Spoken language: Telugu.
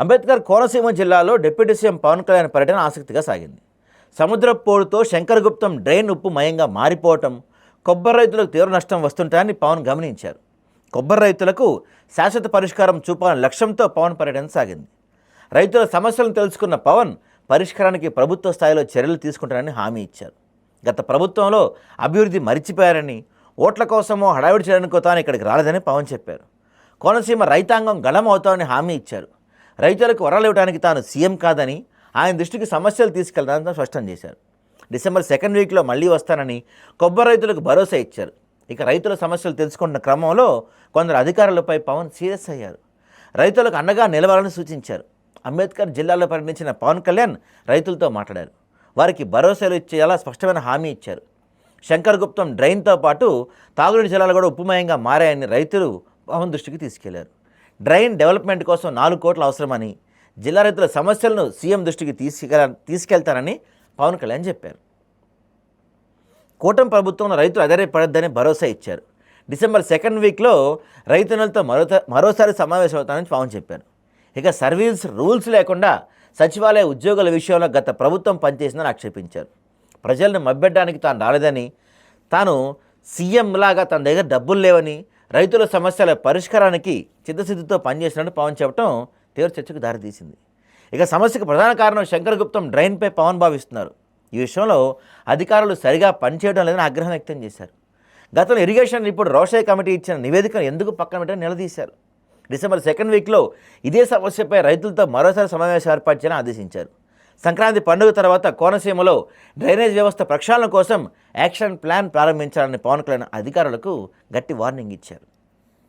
అంబేద్కర్ కోనసీమ జిల్లాలో డిప్యూటీ సీఎం పవన్ కళ్యాణ్ పర్యటన ఆసక్తిగా సాగింది. సముద్ర పోడుతో శంకరగుప్తం డ్రైన్ ఉప్పు మయంగా మారిపోవటం కొబ్బరి రైతులకు తీవ్ర నష్టం వస్తుంటాయని పవన్ గమనించారు. కొబ్బరి రైతులకు శాశ్వత పరిష్కారం చూపాలని లక్ష్యంతో పవన్ పర్యటన సాగింది. రైతుల సమస్యలను తెలుసుకున్న పవన్ పరిష్కారానికి ప్రభుత్వ స్థాయిలో చర్యలు తీసుకుంటారని హామీ ఇచ్చారు. గత ప్రభుత్వంలో అభివృద్ధి మరిచిపోయారని ఓట్ల కోసమో హడావిడి చేయడానికో తాను ఇక్కడికి రాలేదని పవన్ చెప్పారు. కోనసీమ రైతాంగం గళం అవుతామని హామీ ఇచ్చారు. రైతులకు వరాలు ఇవ్వడానికి తాను సీఎం కాదని ఆయన దృష్టికి సమస్యలు తీసుకెళ్తానని స్పష్టం చేశారు. డిసెంబర్ సెకండ్ వీక్లో మళ్ళీ వస్తానని కొబ్బరి రైతులకు భరోసా ఇచ్చారు. ఇక రైతుల సమస్యలు తెలుసుకుంటున్న క్రమంలో కొందరు అధికారులపై పవన్ సీరియస్ అయ్యారు. రైతులకు అండగా నిలవాలని సూచించారు. అంబేద్కర్ జిల్లాలో పర్యటించిన పవన్ కళ్యాణ్ రైతులతో మాట్లాడారు. వారికి భరోసాలు ఇచ్చేలా స్పష్టమైన హామీ ఇచ్చారు. శంకరగుప్తం డ్రైన్తో పాటు తాగునీటి జలాలు కూడా ఉప్పుమయంగా మారాయని రైతులు పవన్ దృష్టికి తీసుకెళ్ళారు. డ్రైన్ డెవలప్మెంట్ కోసం నాలుగు కోట్లు అవసరమని జిల్లా రైతుల సమస్యలను సీఎం దృష్టికి తీసుకెళ్ళ తీసుకెళ్తానని పవన్ కళ్యాణ్ చెప్పారు. కూటమి ప్రభుత్వంలో రైతులు అధైర్యపడద్దని భరోసా ఇచ్చారు. డిసెంబర్ సెకండ్ వీక్లో రైతులతో మరో మరోసారి సమావేశం అవుతానని పవన్ చెప్పారు. ఇక సర్వీస్ రూల్స్ లేకుండా సచివాలయ ఉద్యోగుల విషయంలో గత ప్రభుత్వం పనిచేసిందని ఆక్షేపించారు. ప్రజలను మబ్బెట్టడానికి తాను రాలేదని తాను సీఎం లాగా తన దగ్గర డబ్బులు లేవని రైతుల సమస్యల పరిష్కారానికి చిత్తశుద్ధితో పనిచేసినట్టు పవన్ చెప్పడం తీవ్ర చర్చకు దారితీసింది. ఇక సమస్యకు ప్రధాన కారణం శంకరగుప్తం డ్రైన్పై పవన్ భావిస్తున్నారు. ఈ విషయంలో అధికారులు సరిగా పనిచేయడం లేదని ఆగ్రహం వ్యక్తం చేశారు. గతంలో ఇరిగేషన్ ఇప్పుడు రోషయ్య కమిటీ ఇచ్చిన నివేదికను ఎందుకు పక్కన పెట్టని నిలదీశారు. డిసెంబర్ సెకండ్ వీక్లో ఇదే సమస్యపై రైతులతో మరోసారి సమావేశం ఏర్పాటు చేయాలని ఆదేశించారు. సంక్రాంతి పండుగ తర్వాత కోనసీమలో డ్రైనేజ్ వ్యవస్థ ప్రక్షాళన కోసం యాక్షన్ ప్లాన్ ప్రారంభించాలని పవన్ కళ్యాణ్ అధికారులకు గట్టి వార్నింగ్ ఇచ్చారు.